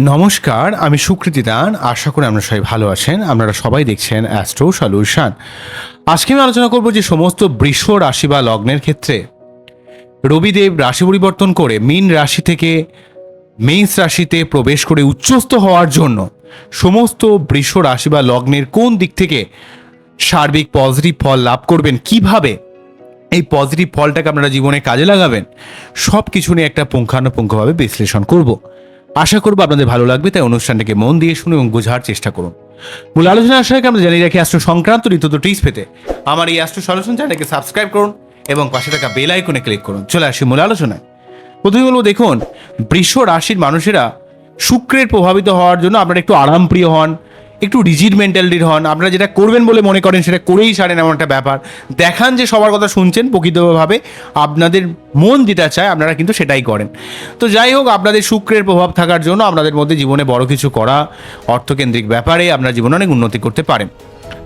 নমস্কার, আমি সুকৃতি দান। আশা করি আপনারা সবাই ভালো আছেন। আপনারা সবাই দেখছেন অ্যাস্ট্রো সলিউশন। আজকে আমি আলোচনা করব যে সমস্ত বৃষ রাশি বা লগ্নের ক্ষেত্রে রবিদেব রাশি পরিবর্তন করে মীন রাশি থেকে মেষ রাশিতে প্রবেশ করে উচ্চস্থ হওয়ার জন্য সমস্ত বৃষ রাশি বা লগ্নের কোন দিক থেকে সার্বিক পজিটিভ ফল লাভ করবেন, কীভাবে এই পজিটিভ ফলটাকে আপনারা জীবনে কাজে লাগাবেন সব কিছু নিয়ে একটা পুঙ্খানুপুঙ্খভাবে বিশ্লেষণ করব। আশা করব আপনাদের ভালো লাগবে, তাই অনুষ্ঠানটাকে মন দিয়ে শুনুন এবং বোঝার চেষ্টা করুন। মূল আলোচনা আসার আগে আমরা জানিয়ে রাখি অ্যাস্ট্রো সংক্রান্ত ঋতু টিপস পেতে। আমার এই অ্যাস্ট্রো সলিউশন চ্যানেলকে সাবস্ক্রাইব করুন এবং পাশে থাকা বেল আইকনে ক্লিক করুন। চলে আসি মূল আলোচনায়। প্রথমে বলব, দেখুন, বৃষ রাশির মানুষেরা শুক্রের প্রভাবিত হওয়ার জন্য আপনারা একটু আরামপ্রিয় হন একটু রিজিড মেন্টালিটির হন। আপনারা যেটা করবেন বলে মনে করেন, সেটা করেই সারেন এমন একটা ব্যাপার। দেখান যে সবার কথা শুনছেন প্রকৃতভাবে। আপনাদের মন যেটা চায়, আপনারা কিন্তু সেটাই করেন। তো যাই হোক, আপনাদের শুক্রের প্রভাব থাকার জন্য আপনাদের মধ্যে জীবনে বড় কিছু করা অর্থকেন্দ্রিক ব্যাপারে আপনার জীবনে অনেক উন্নতি করতে পারেন।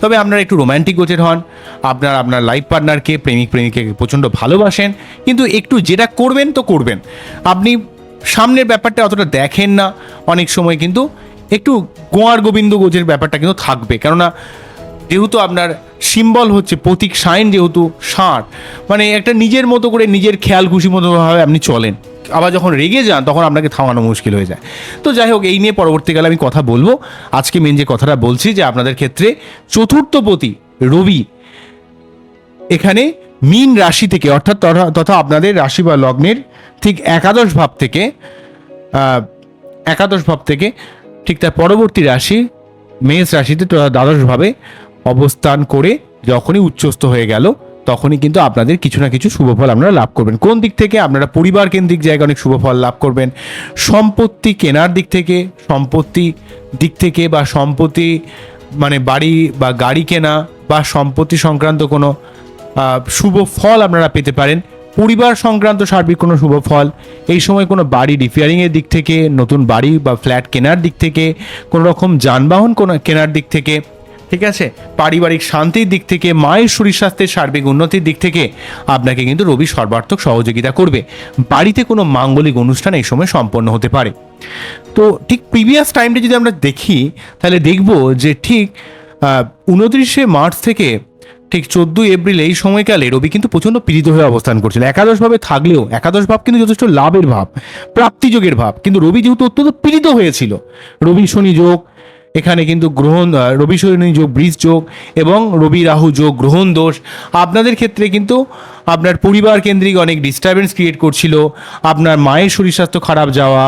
তবে আপনারা একটু রোম্যান্টিক গোছের হন। আপনার আপনার লাইফ পার্টনারকে প্রেমিক প্রেমিকে প্রচণ্ড ভালোবাসেন। কিন্তু একটু যেটা করবেন, তো করবেন। আপনি সামনের ব্যাপারটা অতটা দেখেন না। অনেক সময় কিন্তু একটু গোয়ার গোবিন্দ গোজের ব্যাপারটা কিন্তু থাকবে। কেননা যেহেতু আপনার সিম্বল হচ্ছে প্রতীক সাইন, যেহেতু ষাঁড় মানে একটা নিজের মতো করে নিজের খেয়াল খুশি মতোভাবে আপনি চলেন। আবার যখন রেগে যান, তখন আপনাকে থামানো মুশকিল হয়ে যায়। তো যাই হোক, এই নিয়ে পরবর্তীকালে আমি কথা বলব। আজকে মেন যে কথাটা বলছি, যে আপনাদের ক্ষেত্রে চতুর্থপতি রবি এখানে মীন রাশি থেকে, অর্থাৎ তথা আপনাদের রাশি বা লগ্নের ঠিক একাদশ ভাব থেকে একাদশ ভাব থেকে ঠিক তার পরবর্তী রাশি, মেষ রাশিতে দ্বাদশভাবে অবস্থান করে যখনই উচ্চস্থ হয়ে গেল, তখনই কিন্তু আপনাদের কিছু না কিছু শুভফল আপনারা লাভ করবেন। কোন দিক থেকে? আপনারা পরিবার কেন্দ্রিক জায়গায় অনেক শুভফল লাভ করবেন। সম্পত্তি কেনার দিক থেকে, সম্পত্তি দিক থেকে বা সম্পত্তি মানে বাড়ি বা গাড়ি কেনা বা সম্পত্তি সংক্রান্ত কোনো শুভ ফল আপনারা পেতে পারেন। পরিবার সংক্রান্ত সার্বিক কোনো শুভ ফল, এই সময় কোনো বাড়ি রিপেয়ারিংয়ের দিক থেকে, নতুন বাড়ি বা ফ্ল্যাট কেনার দিক থেকে, কোনো রকম যানবাহন কোনো কেনার দিক থেকে, ঠিক আছে? পারিবারিক শান্তির দিক থেকে, মায়ের শরীর স্বাস্থ্যের সার্বিক উন্নতির দিক থেকে আপনাকে কিন্তু রবি সর্বার্থক সহযোগিতা করবে। বাড়িতে কোনো মাঙ্গলিক অনুষ্ঠান এই সময় সম্পন্ন হতে পারে। তো ঠিক প্রিভিয়াস টাইমটা যদি আমরা দেখি, তাহলে দেখব যে ঠিক উনত্রিশে মার্চ থেকে ঠিক চোদ্দই এপ্রিল এই সময়কালে রবি কিন্তু প্রচণ্ড পীড়িত হয়ে অবস্থান করছিল একাদশ ভাবে থাকলেও একাদশ ভাব কিন্তু যথেষ্ট লাভের ভাব, প্রাপ্তিযোগের ভাব। কিন্তু রবি যেহেতু অত্যন্ত পীড়িত হয়েছিল, রবি শনি যোগ, এখানে কিন্তু গ্রহণ রবি শনি যোগ, বৃষ যোগ এবং রবি রাহু যোগ, গ্রহণ দোষ। আপনাদের ক্ষেত্রে কিন্তু আপনার পরিবার কেন্দ্রিক অনেক ডিস্টারবেন্স ক্রিয়েট করছিল, আপনার মায়ের শরীর স্বাস্থ্য খারাপ যাওয়া,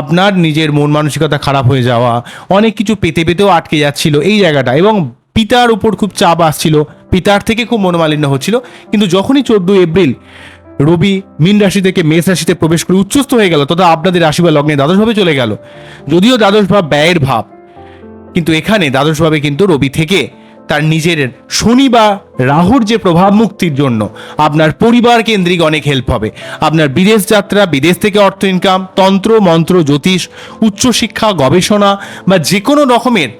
আপনার নিজের মন মানসিকতা খারাপ হয়ে যাওয়া, অনেক কিছু পেতে পেতেও আটকে যাচ্ছিল এই জায়গাটা এবং পিতার উপর খুব চাপ আসছিল, পিতার থেকে খুব মনোমালিন্য হচ্ছিল। কিন্তু যখনই চোদ্দই এপ্রিল রবি মীন রাশি থেকে মেষ রাশিতে প্রবেশ করে উচ্চস্থ হয়ে গেল, তথা আপনাদের রাশি বা লগ্নে দ্বাদশভাবে চলে গেল। যদিও দ্বাদশ ভাব ব্যয়ের ভাব, কিন্তু এখানে দ্বাদশভাবে কিন্তু রবি থেকে তার নিজের শনি বা রাহুর যে প্রভাব মুক্তির জন্য আপনার পরিবার কেন্দ্রিক অনেক হেল্প হবে। আপনার বিদেশ যাত্রা, বিদেশ থেকে অর্থ ইনকাম তন্ত্র, মন্ত্র, জ্যোতিষ, উচ্চশিক্ষা, গবেষণা বা যে কোনো রকমের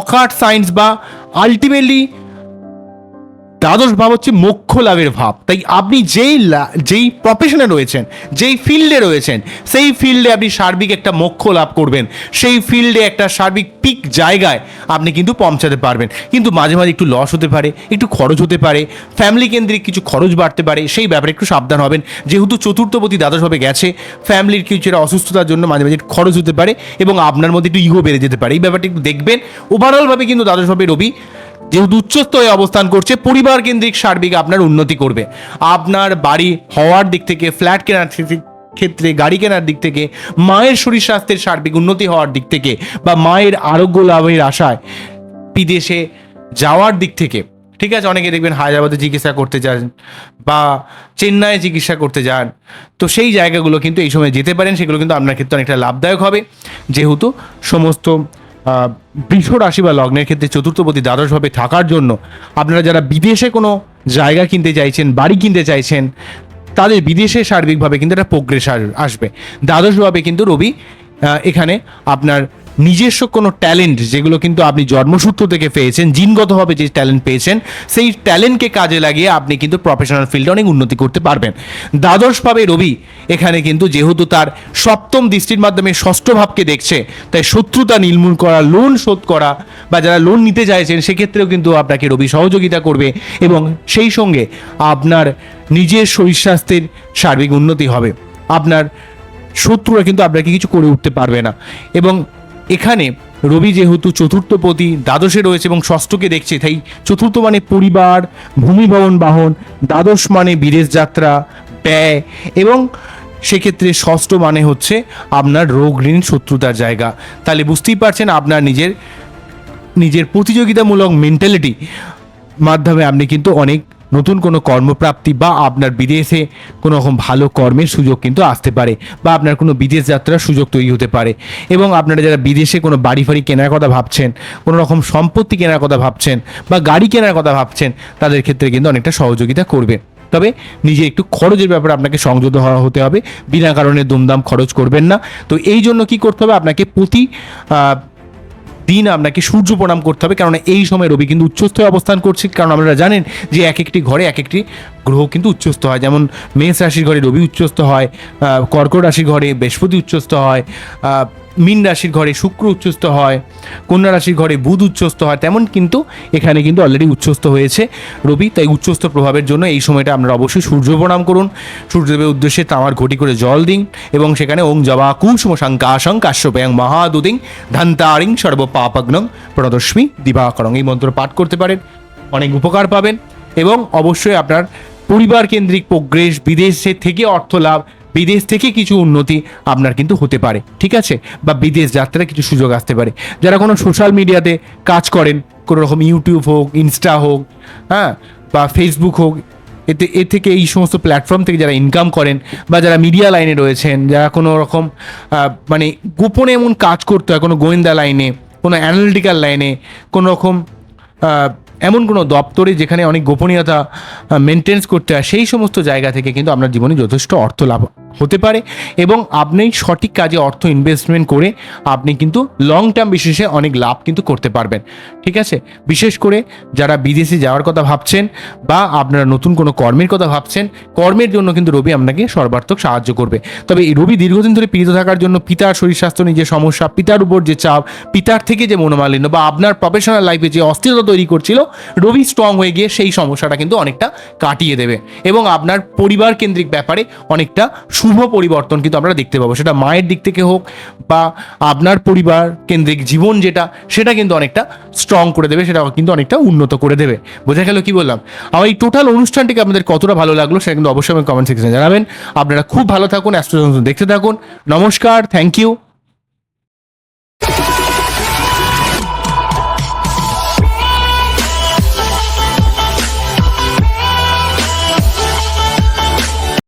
অকার্ট সায়েন্স বা अल्टीमेटली দ্বাদশ ভাব হচ্ছে মোক্ষ লাভের ভাব। তাই আপনি যেই যেই প্রফেশনে রয়েছেন, যেই ফিল্ডে রয়েছেন, সেই ফিল্ডে আপনি সার্বিক একটা মোক্ষ লাভ করবেন, সেই ফিল্ডে একটা সার্বিক পিক জায়গায় আপনি কিন্তু পৌঁছাতে পারবেন। কিন্তু মাঝে মাঝে একটু লস হতে পারে, একটু খরচ হতে পারে ফ্যামিলি কেন্দ্রিক কিছু খরচ বাড়তে পারে, সেই ব্যাপারে একটু সাবধান হবেন। যেহেতু চতুর্থপতি দ্বাদশভাবে গেছে ফ্যামিলির কিছু অসুস্থতার জন্য মাঝে মাঝে খরচ হতে পারে এবং আপনার মধ্যে একটু ইগো বেড়ে যেতে পারে। এই ব্যাপারটা একটু দেখবেন। ওভারঅলভাবে কিন্তু দ্বাদশভাবে রবি যেহেতু উচ্চস্থ হয়ে অবস্থান করছে, পরিবার কেন্দ্রিক সার্বিক আপনার উন্নতি করবে। আপনার বাড়ি হওয়ার দিক থেকে, ফ্ল্যাট কেনার ক্ষেত্রে, গাড়ি কেনার দিক থেকে, মায়ের শরীর স্বাস্থ্যের সার্বিক উন্নতি হওয়ার দিক থেকে বা মায়ের আরোগ্য লাভের আশায় বিদেশে যাওয়ার দিক থেকে, ঠিক আছে, অনেকে দেখবেন হায়দ্রাবাদে চিকিৎসা করতে যান বা চেন্নাইয়ে চিকিৎসা করতে যান, তো সেই জায়গাগুলো কিন্তু এই সময় যেতে পারেন, সেগুলো কিন্তু আপনার ক্ষেত্রে অনেকটা লাভদায়ক হবে। যেহেতু সমস্ত বৃষ রাশি বা লগ্নের ক্ষেত্রে চতুর্থপতি দ্বাদশভাবে থাকার জন্য আপনারা যারা বিদেশে কোনো জায়গা কিনতে চাইছেন, বাড়ি কিনতে চাইছেন, তাদের বিদেশে সার্বিকভাবে কিন্তু একটা প্রোগ্রেস আসবে। দ্বাদশভাবে কিন্তু রবি এখানে আপনার নিজস্ব কোনো ট্যালেন্ট যেগুলো কিন্তু আপনি জন্মসূত্র থেকে পেয়েছেন, জিনগতভাবে যে ট্যালেন্ট পেয়েছেন, সেই ট্যালেন্টকে কাজে লাগিয়ে আপনি কিন্তু প্রফেশনাল ফিল্ডে অনেক উন্নতি করতে পারবেন। দ্বাদশভাবে রবি, এখানে কিন্তু যেহেতু তার সপ্তম দৃষ্টির মাধ্যমে ষষ্ঠ ভাবকে দেখছে, তাই শত্রুতা নির্মূল করা লোন শোধ করা, বা যারা লোন নিতে চাইছেন, সেক্ষেত্রেও কিন্তু আপনাকে রবি সহযোগিতা করবে এবং সেই সঙ্গে আপনার নিজের শরীর স্বাস্থ্যের সার্বিক উন্নতি হবে। আপনার শত্রুরা কিন্তু আপনাকে কিছু করে উঠতে পারবে না। এবং এখানে রবি যেহেতু চতুর্থপতি দ্বাদশে রয়েছে এবং ষষ্ঠকে দেখছে, তাই চতুর্থ মানে পরিবার ভূমি ভবন বাহন, দ্বাদশ মানে বিদেশ যাত্রা, ব্যয়, এবং সেক্ষেত্রে ষষ্ঠ মানে হচ্ছে আপনার রোগ ঋণ শত্রুতার জায়গা। তাহলে বুঝতেই পারছেন আপনার নিজের নিজের প্রতিযোগিতামূলক মেন্টালিটি মাধ্যমে আপনি কিন্তু অনেক নতুন কোনো কর্মপ্রাপ্তি বা আপনার বিদেশে কোনো রকম ভালো কর্মের সুযোগ কিন্তু আসতে পারে বা আপনার কোনো বিদেশ যাত্রার সুযোগ তৈরি হতে পারে। এবং আপনারা যারা বিদেশে কোনো বাড়ি ফাড়ি কেনার কথা ভাবছেন, কোনো রকম সম্পত্তি কেনার কথা ভাবছেন বা গাড়ি কেনার কথা ভাবছেন, তাদের ক্ষেত্রে কিন্তু অনেকটা সহযোগিতা করবে। তবে নিজে একটু খরচের ব্যাপারে আপনাকে সংযত হতে হবে। বিনা কারণে দুমদাম খরচ করবেন না। তো এই জন্য কি করতে হবে? আপনাকে প্রতি দিন আপনাকে সূর্য প্রণাম করতে হবে কারণ এই সময় রবি কিন্তু উচ্চস্থ অবস্থান করছে, কারণ আপনারা জানেন যে এক একটি ঘরে এক একটি গ্রহ কিন্তু উচ্চস্থ হয়। যেমন মেষ রাশির ঘরে রবি উচ্চস্থ হয় কর্কট রাশির ঘরে বৃহস্পতি উচ্চস্থ হয় মীন রাশির ঘরে শুক্র উচ্চস্থ হয়, কন্যা রাশির ঘরে বুধ উচ্চস্থ হয়, তেমন কিন্তু এখানে কিন্তু অলরেডি উচ্চস্থ হয়েছে রবি। তাই উচ্চস্থ প্রভাবের জন্য এই সময়টা আপনারা অবশ্যই সূর্য প্রণাম করুন। সূর্যদেবের উদ্দেশ্যে তামার ঘটি করে জল দিন এবং সেখানে ওং জবা কুসুম শঙ্কাশং কাশ্যপয়াং মহাদুদিং ধান্তারিং সর্বপাপগ্নং প্রদস্মি দিবাকরং। এই মন্ত্র পাঠ করতে পারেন, অনেক উপকার পাবেন এবং অবশ্যই আপনার পরিবার কেন্দ্রিক প্রোগ্রেস, বিদেশে থেকে অর্থ লাভ বিদেশ থেকে কিছু উন্নতি আপনার কিন্তু হতে পারে, ঠিক আছে? বা বিদেশ যাত্রায় কিছু সুযোগ আসতে পারে। যারা কোনো সোশ্যাল মিডিয়াতে কাজ করেন, কোনো রকম ইউটিউব হোক ইনস্টা হোক হ্যাঁ? বা ফেসবুক হোক, এতে, এ থেকে এই সমস্ত প্ল্যাটফর্ম থেকে যারা ইনকাম করেন বা যারা মিডিয়া লাইনে রয়েছেন, যারা কোনো রকম মানে গোপনে এমন কাজ করতে হয়, কোনো গোয়েন্দা লাইনে কোনো অ্যানালিটিক্যাল লাইনে কোনো রকম এমন কোনো দপ্তরে যেখানে অনেক গোপনীয়তা মেনটেন্স করতে হয়, সেই সমস্ত জায়গা থেকে কিন্তু আপনার জীবনে যথেষ্ট অর্থ লাভ হতে পারে এবং আপনি সঠিক কাজে অর্থ ইনভেস্টমেন্ট করে আপনি কিন্তু লং টার্ম বিশেষে অনেক লাভ কিন্তু করতে পারবেন। ঠিক আছে? বিশেষ করে যারা বিদেশে যাওয়ার কথা ভাবছেন বা আপনারা নতুন কোনো কর্মের কথা ভাবছেন, কর্মের জন্য কিন্তু রবি আপনাকে সর্বার্থক সাহায্য করবে। তবে এই রবি দীর্ঘদিন ধরে পীড়িত থাকার জন্য পিতার শরীর স্বাস্থ্য নিয়ে যে সমস্যা, পিতার উপর যে চাপ, পিতার থেকে যে মনোমালিন্য বা আপনার প্রফেশনাল লাইফে যে অস্থিরতা তৈরি করছিল, রবি স্ট্রং হয়ে গিয়ে সেই সমস্যাটা কিন্তু অনেকটা কাটিয়ে দেবে এবং আপনার পরিবার কেন্দ্রিক ব্যাপারে অনেকটা শুভ পরিবর্তন কিন্তু আমরা দেখতে পাবো। সেটা মায়ের দিক থেকে হোক বা আপনার পরিবার কেন্দ্রিক জীবন যেটা, সেটা কিন্তু অনেকটা স্ট্রং করে দেবে, সেটা কিন্তু অনেকটা উন্নত করে দেবে। বোঝা গেল কি বললাম? আমার এই টোটাল অনুষ্ঠানটিকে আপনাদের কতটা ভালো লাগল সেটা কিন্তু অবশ্যই কমেন্ট সেকশনে জানাবেন। আপনারা খুব ভালো থাকুন অ্যাস্ট্রোজন দেখতে থাকুন। নমস্কার থ্যাংক ইউ